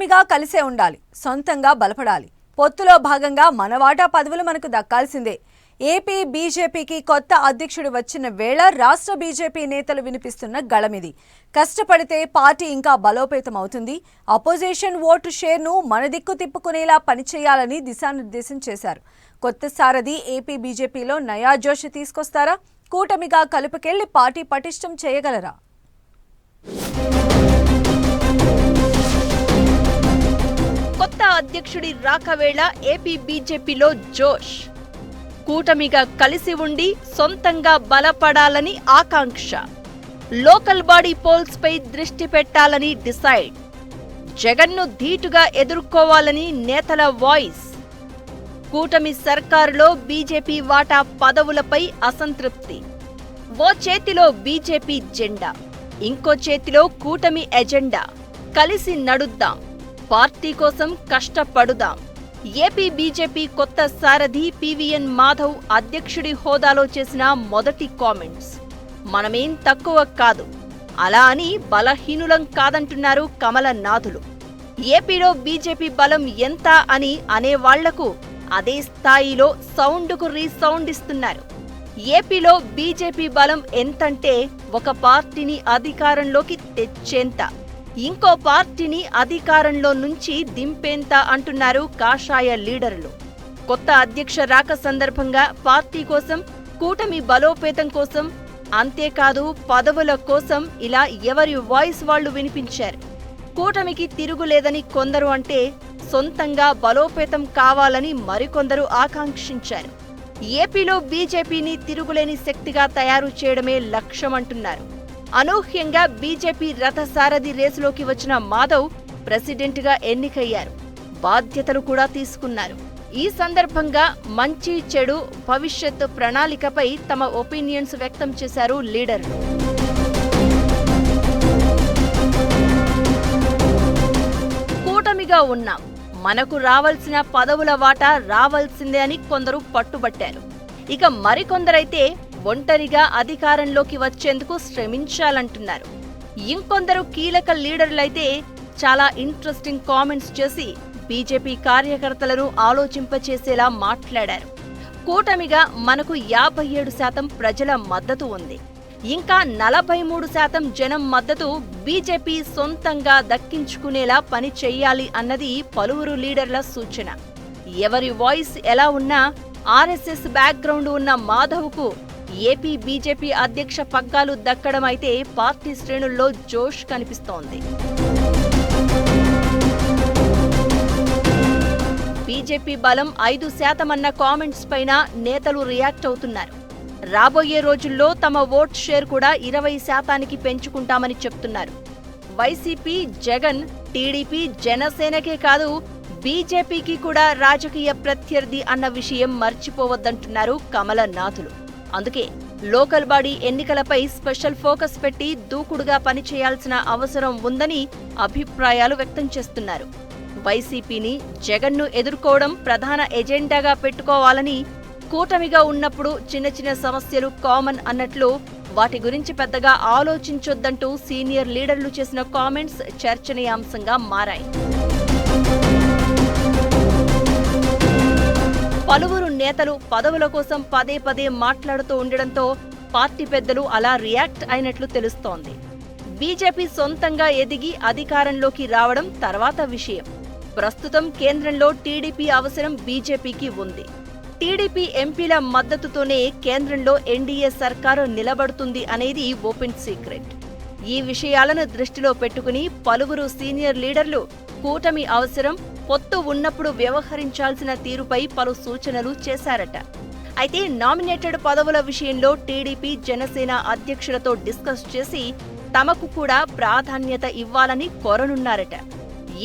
కూటమిగా కలిసే ఉండాలి. సొంతంగా బలపడాలి. పొత్తులో భాగంగా మన వాటా పదవులు మనకు దక్కాల్సిందే. ఏపీ బీజేపీకి కొత్త అధ్యక్షుడు వచ్చిన వేళ రాష్ట్ర బీజేపీ నేతలు వినిపిస్తున్న గళమిది. కష్టపడితే పార్టీ ఇంకా బలోపేతం అవుతుంది. అపోజిషన్ ఓటు షేర్ను మన దిక్కు తిప్పుకునేలా పనిచేయాలని దిశానిర్దేశం చేశారు. కొత్త సారథి ఏపీ బీజేపీలో నయా జోష్ తీసుకొస్తారా? కూటమిగా కలుపుకెళ్ళి పార్టీ పటిష్టం చేయగలరా? అధ్యక్షుడి రాకవేళ ఏపీ బీజేపీలో జోష్. కూటమిగా కలిసి ఉండి సొంతంగా బలపడాలని ఆకాంక్ష. లోకల్ బాడీ పోల్స్ పై దృష్టి పెట్టాలని డిసైడ్. జగన్ను ధీటుగా ఎదుర్కోవాలని నేతల వాయిస్. కూటమి సర్కారులో బీజేపీ వాటా పదవులపై అసంతృప్తి. ఓ చేతిలో బీజేపీ జెండా ఇంకో చేతిలో కూటమి ఎజెండా. కలిసి నడుద్దాం. పార్టీ కోసం కష్టపడుదాం. ఏపీ బీజేపీ కొత్త సారథి పివిఎన్ మాధవ్ అధ్యక్షుడి హోదాలో చేసిన మొదటి కామెంట్స్. మనమేం తక్కువ కాదు. అలా అని బలహీనులం కాదంటున్నారు కమలనాథులు. ఏపీలో బీజేపీ బలం ఎంత అని అనేవాళ్ళకు అదే స్థాయిలో సౌండ్కు రీసౌండ్ ఇస్తున్నారు. ఏపీలో బీజేపీ బలం ఎంతంటే ఒక పార్టీని అధికారంలోకి తెచ్చేంత. ఇంకో పార్టీని అధికారంలో నుంచి దింపేంత అంటున్నారు కాషాయ లీడర్లు. కొత్త అధ్యక్ష రాక సందర్భంగా పార్టీ కోసం కూటమి బలోపేతం కోసం అంతేకాదు పదవుల కోసం ఇలా ఎవరి వాయిస్ వాళ్ళు వినిపించారు. కూటమికి తిరుగులేదని కొందరు అంటే సొంతంగా బలోపేతం కావాలని మరికొందరు ఆకాంక్షించారు. ఏపీలో బీజేపీని తిరుగులేని శక్తిగా తయారు చేయడమే లక్ష్యమంటున్నారు. అనూహ్యంగా బీజేపీ రథసారథి రేసులోకి వచ్చిన మాధవ్ ప్రెసిడెంట్గా ఎన్నికయ్యారు. బాధ్యతలు కూడా తీసుకున్నారు. ఈ సందర్భంగా మంచి చెడు భవిష్యత్ ప్రణాళికపై తమ ఒపీనియన్స్ వ్యక్తం చేశారు లీడర్లు కూటమిగా ఉన్నాం మనకు రావాల్సిన పదవుల వాటా రావాల్సిందే అని కొందరు పట్టుబట్టారు. ఇక మరికొందరైతే ఒంటరిగా అధికారంలోకి వచ్చేందుకు శ్రమించాలంటున్నారు. ఇంకొందరు కీలక లీడర్లైతే చాలా ఇంట్రెస్టింగ్ కామెంట్స్ చేసి బీజేపీ కార్యకర్తలను ఆలోచింపచేసేలా మాట్లాడారు. కూటమిగా మనకు యాభై ఏడు శాతం ప్రజల మద్దతు ఉంది. ఇంకా నలభై మూడు శాతం జనం మద్దతు బీజేపీ సొంతంగా దక్కించుకునేలా పని చెయ్యాలి అన్నది పలువురు లీడర్ల సూచన. ఎవరి వాయిస్ ఎలా ఉన్నా ఆర్ఎస్ఎస్ బ్యాక్గ్రౌండ్ ఉన్న మాధవ్కు ఏపీ బీజేపీ అధ్యక్ష పగ్గాలు దక్కడం అయితే పార్టీ శ్రేణుల్లో జోష్ కనిపిస్తోంది. బీజేపీ బలం ఐదు శాతం అన్న కామెంట్స్ పైన నేతలు రియాక్ట్ అవుతున్నారు. రాబోయే రోజుల్లో తమ ఓట్ షేర్ కూడా ఇరవై శాతానికి పెంచుకుంటామని చెప్తున్నారు. వైసీపీ జగన్ టీడీపీ జనసేనకే కాదు బీజేపీకి కూడా రాజకీయ ప్రత్యర్థి అన్న విషయం మర్చిపోవద్దంటున్నారు కమలనాథులు. అందుకే లోకల్ బాడీ ఎన్నికలపై స్పెషల్ ఫోకస్ పెట్టి దూకుడుగా పనిచేయాల్సిన అవసరం ఉందని అభిప్రాయాలు వ్యక్తం చేస్తున్నారు. వైసీపీని జగన్ను ఎదుర్కోవడం ప్రధాన ఎజెండాగా పెట్టుకోవాలని కూటమిగా ఉన్నప్పుడు చిన్న చిన్న సమస్యలు కామన్ అన్నట్లు వాటి గురించి పెద్దగా ఆలోచించొద్దంటూ సీనియర్ లీడర్లు చేసిన కామెంట్స్ చర్చనీయాంశంగా మారాయి. పలువురు నేతలు పదవుల కోసం పదే పదే మాట్లాడుతూ ఉండడంతో పార్టీ పెద్దలు అలా రియాక్ట్ అయినట్లు తెలుస్తోంది. బీజేపీ సొంతంగా ఎదిగి అధికారంలోకి రావడం తర్వాత విషయం. ప్రస్తుతం కేంద్రంలో టీడీపీ అవసరం బీజేపీకి ఉంది. టీడీపీ ఎంపీల మద్దతుతోనే కేంద్రంలో ఎన్డీఏ సర్కారు నిలబడుతుంది అనేది ఓపెన్ సీక్రెట్. ఈ విషయాలను దృష్టిలో పెట్టుకుని పలువురు సీనియర్ లీడర్లు కూటమి అవసరం పొత్తు ఉన్నప్పుడు వ్యవహరించాల్సిన తీరుపై పలు సూచనలు చేశారట. అయితే నామినేటెడ్ పదవుల విషయంలో టీడీపీ జనసేన అధ్యక్షులతో డిస్కస్ చేసి తమకు కూడా ప్రాధాన్యత ఇవ్వాలని కోరనున్నారట.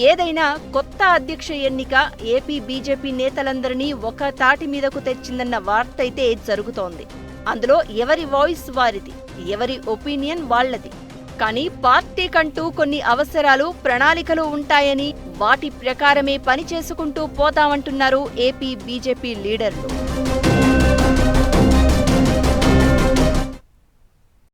ఏదైనా కొత్త అధ్యక్ష ఎన్నిక ఏపీ బీజేపీ నేతలందరినీ ఒక తాటి మీదకు తెచ్చిందన్న వార్త అయితే జరుగుతోంది. అందులో ఎవరి వాయిస్ వారిది ఎవరి ఒపీనియన్ వాళ్ళది కానీ పార్టీకంటూ కొన్ని అవసరాలు ప్రణాళికలు ఉంటాయని వాటి ప్రకారమే పని చేసుకుంటూ పోతామంటున్నారు ఏపీ బీజేపీ లీడర్లు.